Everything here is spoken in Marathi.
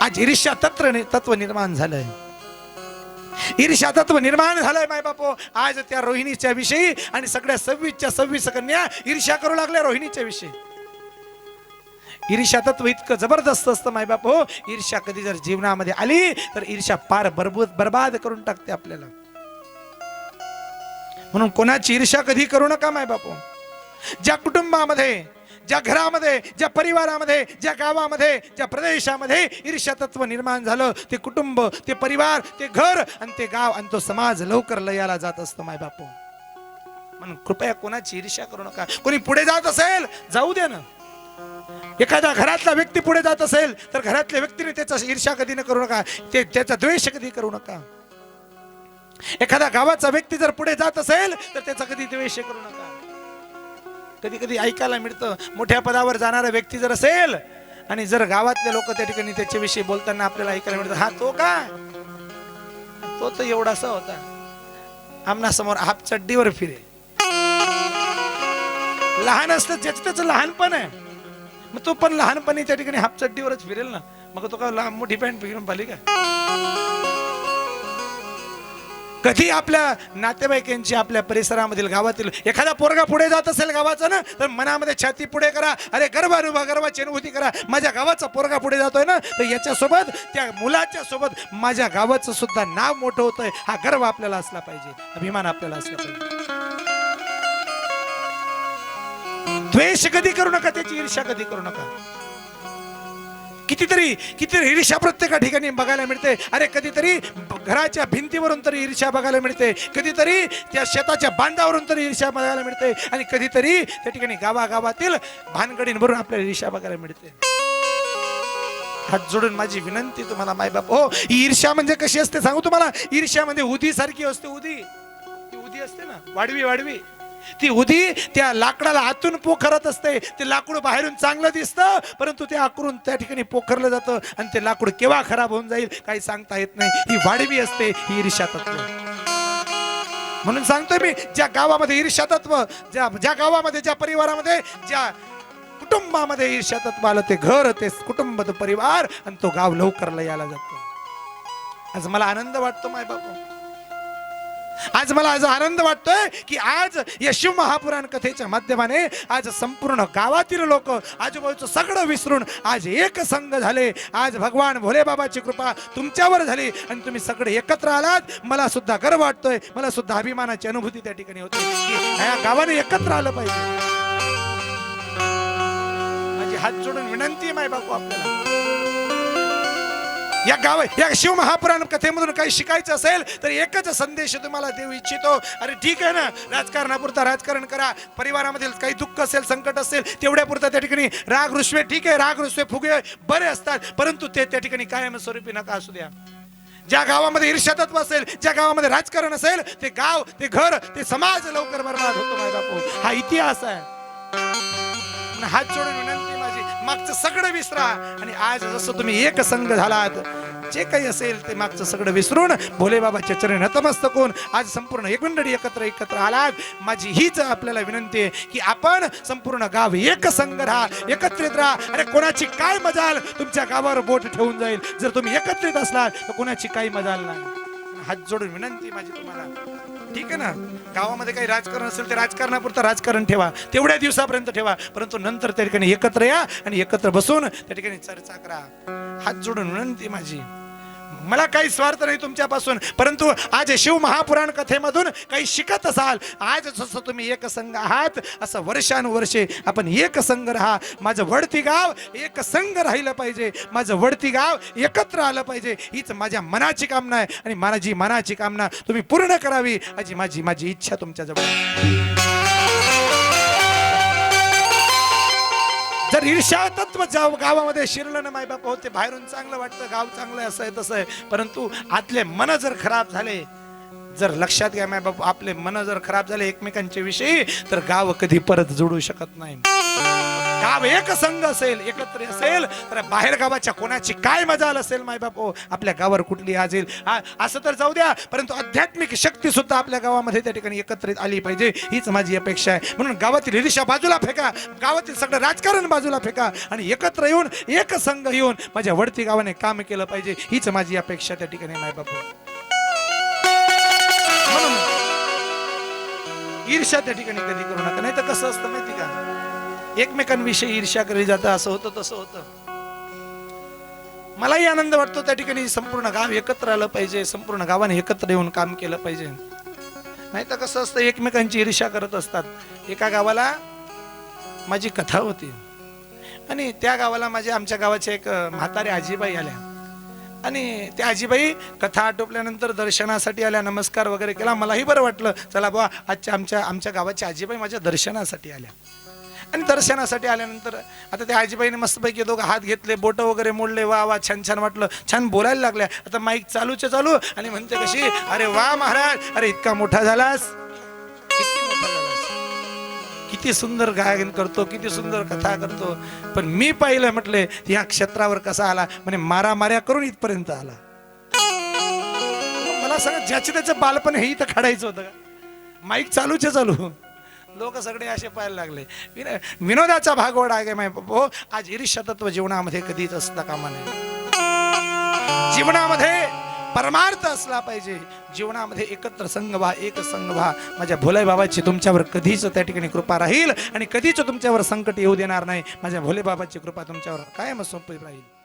आज ईर्ष्या तत्र तत्व निर्माण झालंय. ईर्ष्या तत्व निर्माण झालंय माय बापो. आज त्या रोहिणीच्या विषयी आणि सगळ्या सव्वीसच्या सव्वीस कन्या ईर्ष्या करू लागल्या रोहिणीच्या विषयी. ईर्ष्या तत्व इतकं जबरदस्त असतं माय बाप. हो ईर्ष्या कधी जर जीवनामध्ये आली तर ईर्ष्या पार बरबूत बर्बाद करून टाकते आपल्याला. म्हणून कोणाची ईर्ष्या कधी करू नका माय बापो. ज्या कुटुंबामध्ये ज्या घरामध्ये ज्या परिवारामध्ये ज्या गावामध्ये ज्या प्रदेशामध्ये ईर्ष्या तत्व निर्माण झालं ते कुटुंब ते परिवार ते घर आणि ते गाव आणि तो समाज लवकर लयाला जात असतो माय बापू. म्हणून कृपया कोणाची ईर्ष्या करू नका. कोणी पुढे जात असेल जाऊ दे ना. एखादा घरातला व्यक्ती पुढे जात असेल तर घरातल्या व्यक्तीने त्याचा ईर्ष्या कधी न करू नका. ते त्याचा द्वेष कधी करू नका. एखादा गावाचा व्यक्ती जर पुढे जात असेल तर त्याचा कधी द्वेष करू नका. कधी कधी ऐकायला मिळतं. मोठ्या पदावर जाणारा व्यक्ती जर असेल आणि जर गावातले लोक त्या ठिकाणी त्याच्याविषयी बोलताना आपल्याला ऐकायला मिळतं हा तो का? तो तर एवढासा होता. आमना समोर आप चड्डीवर फिरे. लहान असतं ज्याचं त्याचं लहानपण आहे. मग तो पण लहानपणी त्या ठिकाणी हाफ चड्डीवरच फिरेल ना. मग तो का लांब मोठी पॅन्ट फिरून पाहिली का? कधी आपल्या नातेवाईकांची आपल्या परिसरामधील गावातील एखादा पोरगा पुढे जात असेल गावाचा ना तर मनामध्ये छाती पुढे करा. अरे गर्व अनुभव गर्वाची अनुभूती करा. माझ्या गावाचा पोरगा पुढे जातोय ना तर याच्यासोबत त्या मुलाच्या सोबत माझ्या गावाचं सुद्धा नाव मोठं होतंय. हा गर्व आपल्याला असला पाहिजे. अभिमान आपल्याला असला पाहिजे. द्वेष कधी करू नका त्याची ईर्ष्या कधी करू नका. कितीतरी कितीतरी ईर्ष्या प्रत्येका ठिकाणी बघायला मिळते. अरे कधीतरी घराच्या भिंतीवरून तरी ईर्ष्या बघायला मिळते. कधीतरी त्या शेताच्या बांधावरून तरी ईर्ष्या बघायला मिळते. आणि कधीतरी त्या ठिकाणी गावागावातील भानगडींवरून आपल्याला ईर्ष्या बघायला मिळते. हात जोडून माझी विनंती तुम्हाला मायबाप. हो ही ईर्ष्या म्हणजे कशी असते सांगू तुम्हाला? ईर्ष्या म्हणजे उदी सारखी असते उदी. ती उदी असते ना. वाढवी वाढवी. ती उदी त्या लाकडाला आतून पोखरत असते. ते लाकूड बाहेरून चांगलं दिसतं परंतु ते आकरून त्या ठिकाणी पोखरलं जातं आणि ते लाकूड केव्हा खराब होऊन जाईल काही सांगता येत नाही. ही वाढवी असते ही ईर्ष्या तत्व. म्हणून सांगतोय मी ज्या गावामध्ये ईर्ष्या तत्व ज्या ज्या गावामध्ये ज्या परिवारामध्ये ज्या कुटुंबामध्ये ईर्ष्या तत्व आलं ते घर ते कुटुंब तो परिवार आणि तो गाव लवकर यायला जातो. आज मला आनंद वाटतो माय बाबू आज मला आज आनंद वाटतोय की आज या शिव महापुराण कथेच्या माध्यमाने आज संपूर्ण गावातील लोक आजूबाजूचं सगळं विसरून आज एक संघ झाले. आज भगवान भोले बाबाची कृपा तुमच्यावर झाली आणि तुम्ही सगळे एकत्र आलात. मला सुद्धा गर्व वाटतोय. मला सुद्धा अभिमानाची अनुभूती त्या ठिकाणी होते ह्या या गावाने एकत्र आलं पाहिजे. माझी हात जोडून विनंती आहे माय बापू आपल्याला. या गाव या शिव महापुराण कथेमधून काही शिकायचं असेल तर एकच संदेश तुम्हाला देऊ इच्छितो. अरे ठीक आहे ना राजकारणापुरता राजकारण करा. परिवारामधील काही दुःख असेल संकट असेल तेवढ्यापुरता त्या ठिकाणी राग रुसवे. ठीक आहे राग रुसवे फुगे बरे असतात परंतु ते त्या ठिकाणी कायमस्वरूपी नका असू द्या. ज्या गावामध्ये ईर्ष्यातत्व असेल ज्या गावामध्ये राजकारण असेल ते गाव ते घर ते समाज लवकर बरबाद होतो माझा हा इतिहास आहे. हात जोडून विनंती विसरा. आणि आज जसं तुम्ही एक संघ झालात जे काही असेल ते मागचं सगळं विसरून भोले बाबाच्या चरणी नतमस्तक होऊन आज संपूर्ण एक मंडळी एकत्र एकत्र आलात. माझी हीच आपल्याला विनंती आहे की आपण संपूर्ण गाव एक संघ राहा एकत्रित राहा. अरे कोणाची काय मजाल? तुमच्या गावावर बोट ठेवून जाईल. जर तुम्ही एकत्रित असलात तर कोणाची काही मजाल नाही. हात जोडून विनंती माझी तुम्हाला. ठीक आहे ना? गावामध्ये काही राजकारण असेल ते राजकारणापुरतं राजकारण ठेवा. तेवढ्या दिवसापर्यंत ठेवा. परंतु नंतर त्या ठिकाणी एकत्र या आणि एकत्र बसून त्या ठिकाणी चर्चा करा. हात जोडून विनंती माझी. मला काही स्वार्थ नाही तुमच्यापासून परंतु आज शिव महापुराण कथेमधून काही शिकत असाल. आज जसं तुम्ही एकसंघ आहात असं वर्षानुवर्षे आपण एकसंघ राहा. माझं वडती गाव एकसंघ राहिलं पाहिजे. माझं वडती गाव एकत्र आलं पाहिजे. हीच माझ्या मनाची कामना आहे. आणि माझी मनाची कामना तुम्ही पूर्ण करावी. अशी माझी माझी इच्छा तुमच्याजवळ. तर जर तत्व जाव गावामध्ये शिरलं ना मायबाप हो ते बाहेरून चांगलं वाटतं गाव चांगलं असं आहे तसं आहे. परंतु आतले मन जर खराब झाले जर लक्षात घ्या मायबाप आपले मन जर खराब झाले एकमेकांच्या विषयी तर गाव कधी परत जोडू शकत नाही. गाव एक संघ असेल एकत्र असेल तर बाहेर गावाच्या कोणाची काय मजाल असेल माय बापो? आपल्या गावावर कुठली आज येईल? असं तर जाऊ द्या परंतु आध्यात्मिक शक्ती सुद्धा आपल्या गावामध्ये त्या ठिकाणी एकत्रित आली पाहिजे. हीच माझी अपेक्षा आहे. म्हणून गावातील हिरिशा बाजूला फेका गावातील सगळं राजकारण बाजूला फेका आणि एकत्र येऊन एक संघ येऊन माझ्या वडती गावाने काम केलं पाहिजे. हीच माझी अपेक्षा त्या ठिकाणी माय बापू. ईर्ष्या त्या ठिकाणी कधी करू नका. नाही तर कसं असतं माहिती का? एकमेकांविषयी ईर्ष्या केली जातं असं होतं तसं होतं. मलाही आनंद वाटतो त्या ठिकाणी संपूर्ण गाव एकत्र आलं पाहिजे संपूर्ण गावाने एकत्र येऊन काम केलं पाहिजे. नाही तर कसं असतं एकमेकांची ईर्ष्या करत असतात. एका गावाला माझी कथा होती. आणि त्या गावाला माझ्या आमच्या गावाच्या एक म्हातारे आजीबाई आल्या. आणि त्या आजीबाई कथा आटोपल्यानंतर दर्शनासाठी आल्या नमस्कार वगैरे केला. मलाही बरं वाटलं चला बुवा आजच्या आमच्या आमच्या गावाच्या आजीबाई माझ्या दर्शनासाठी आल्या. आणि दर्शनासाठी आल्यानंतर आता त्या आजीबाईने मस्तपैकी दोघं हात घेतले बोट वगैरे मोडले वा वा छान छान वाटलं. छान बोलायला लागल्या. आता माईक चालूच चालू. आणि म्हणते कशी अरे वा महाराज अरे इतका मोठा झालास. किती मोठा झालास? किती सुंदर गायन करतो किती सुंदर कथा करतो. पण मी पाहिलं म्हटले या क्षेत्रावर कसा आला? म्हणे मारामाऱ्या करून इथपर्यंत आला. मला सांगा ज्याचे त्याचं बालपण हे इथं काढायचं होतं का? माईक चालूचे चालू. लोक सगळे असे पाहायला लागले. विन- विनोदाचा भागवड आहे माय हो आज ईर्षतत्व जीवनामध्ये कधीच असता कामा नये. जीवनामध्ये परमार्थ असला पाहिजे. जीवनामध्ये एकत्र संघ व्हा एक संघ व्हा. माझ्या भोले बाबाची तुमच्यावर कधीच त्या ठिकाणी कृपा राहील आणि कधीच तुमच्यावर संकट येऊ देणार नाही. माझ्या भोले बाबाची कृपा तुमच्यावर कायम सोपी राहील.